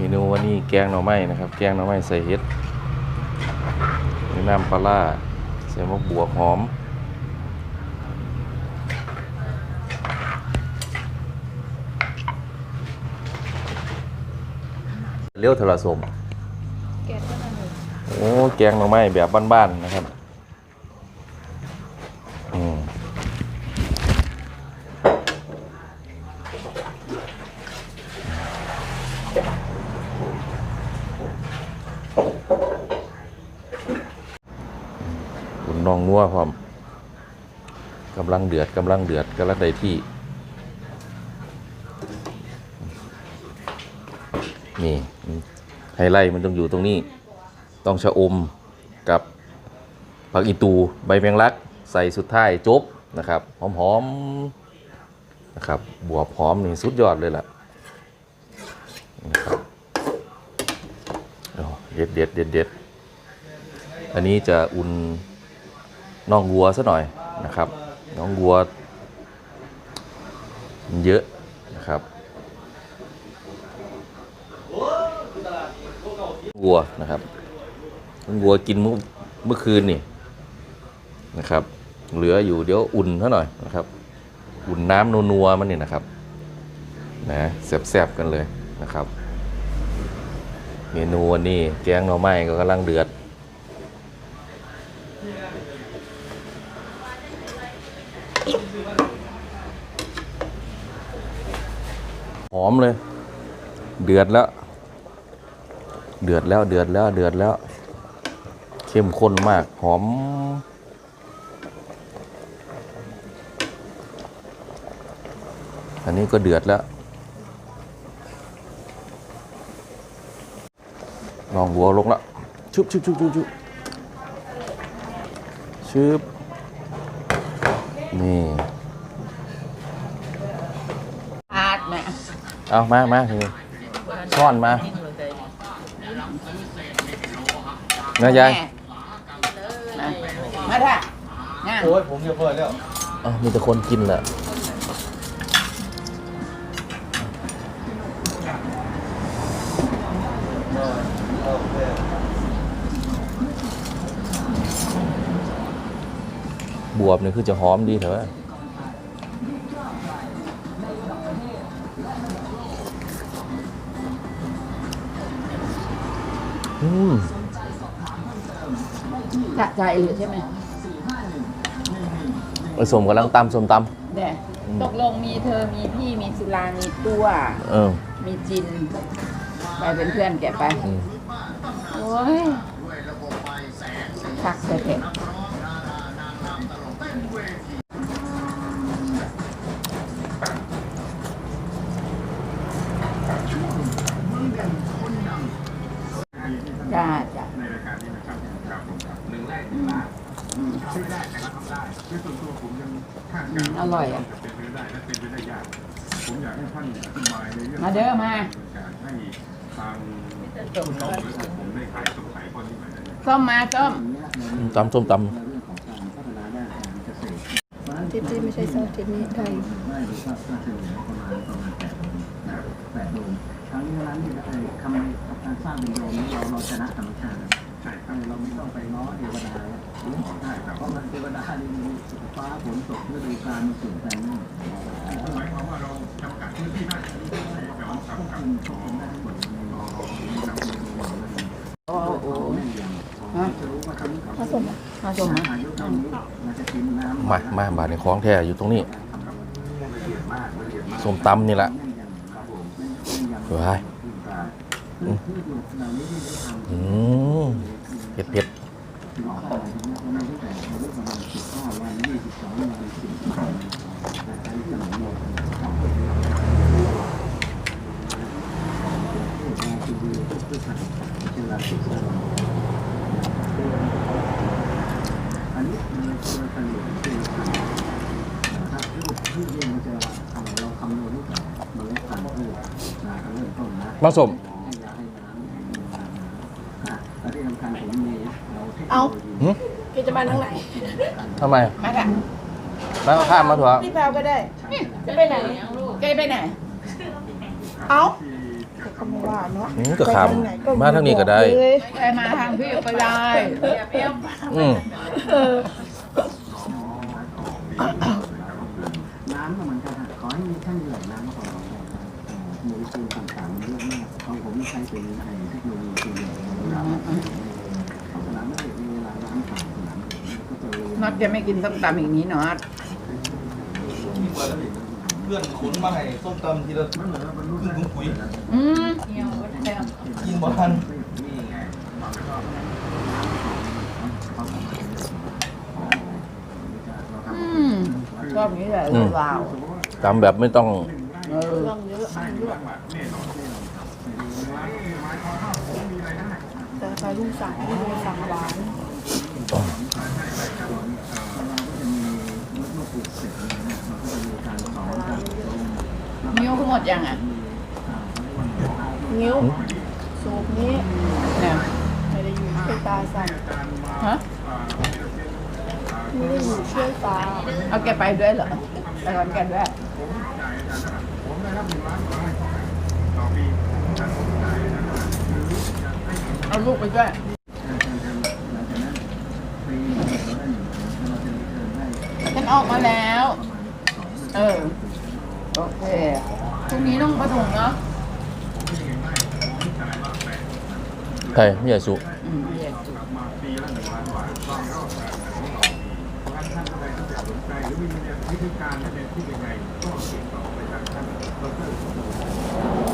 เมนูวันนี้แกงหน่อไม้นะครับ แกงหน่อไม้ใส่เห็ดมีน้ำปลาร้าใส่มะบวบหอม เลี้ยวโทรสมแกะก็ได้เลยโอ้แกงหน่อไม้แบบบ้านๆนะครับอืมคุณน้ องนัวพร้อมกำลังเดือดกำลังเดือดกำลังได้ที่ นี่ไฮไลท์มันต้องอยู่ตรงนี้ ต้องชะอมกับผักอีตูใบแมงลัก ใส่สุดท้ายจบนะครับหอมๆนะครับบวบหอมนี่สุดยอดเลยล่ะนะครับเด็ดเด็ดเด็ดเด็ดอันนี้จะอุ่น น่องวัวซะหน่อยนะครับน่องวัวมันเยอะนะครับวัวนะครับวัวกินเมื่อเมื่อคืนนี่นะครับ เหลืออยู่เดี๋ยวอุ่นซะหน่อยนะครับ อุ่นน้ำนัวๆมันนี่นะครับนะแซ่บๆกันเลยนะครับ เมนูวันนี้แกงหน่อไม้ก็กำลังเดือด หอมเลย เดือดแล้ว เดือดแล้วเดือดแล้วเดือดแล้ว เข้มข้นมาก หอม อันนี้ก็เดือดแล้ว ลองหัวลงแล้วชุบชุบชุบชุบชุบชุบ นี่อาดแม่เอามามาทีนี้ช้อนมาเนะยายมาท่ะงานโอ้ยผมจะเปิดแล้วเอามีแต่คนกินแหละ บวบนี่คือจะหอมดีเถอะอืมสะใจเลยใช่ไหมผสมกำลังตำสมตเด้ตกลงมีเธอมีพี่มีศิลามีตัวำเออ มีจิน ไปเป็นเพื่อนแกไป อืม โอ้ยคักเถอะ จ้าจ้าอืมอร่อยอ่ะ มาเด้อมาส้มมาส้ม ตำส้มต ทิ ปที่ไม่ใช่ซอสทิปนี้ไทยทั้งนี้นั้นที่ไอ้คำการสร้างเป็นโยมเราเราชนะธรรมชาติใช่เราไม่ต้องไปง้อเทวดาใช่เพราะมันเทวดานี่มีฟ้าฝนตกฤดูกาลมันเปลี่ยนแปลงหมายความว่าเราจำกัดพื้นที่ได้ควบคุมควบคุมได้ทั้งหมดโอ้โหฮะ ผสมมาส้มมาบ่านี้มันจะกินน้ำำมามาบาดในคล้องแท้อยู่ตรงนี้ส้มตำนี่แหละเฮ้ยอืมเผ็ดเผ็ด มาสมเอาหึแกจะมาทางไหนทำไมมาค่ะแล้วข้ามมาเถอะพี่แพรวก็ได้จะไปไหนแกไปไหน เอาคำว่าเนาะอืมก็ขามไปทงไหนมาทางนี้ก็ได้บอกเลยใครมาทางพี่ก็ได้เปรี้ยวอืม น็อตจะไม่กินส้มตำอีกนี้เนาะเพื่อนขนมาให้ส้มตำทีละครึ่งถุงปุ๋ยอืมกินบ่ทันอืมชอบอย่างนี้แหละลาวตามแบบไม่ต้องเออ เรื่องเยอะเรื่องแต่ใครลุงสั่งลุงสั่งหวานนิ้วเขาหมดยังอะ นิ้วสูบนี้เนี่ยไม่ได้อยู่ช่วยตาสั่งฮะไม่ได้อยู่ช่วยตา เอาแกไปด้วยเหรอไปก่อนแกด้วย เอาลูกไปด้วยฉันออกมาแล้ว เออ โอเคพรุ่งนี้ต้องประถมเนาะใครไม่ใหญ่สุอืมอยากจุเ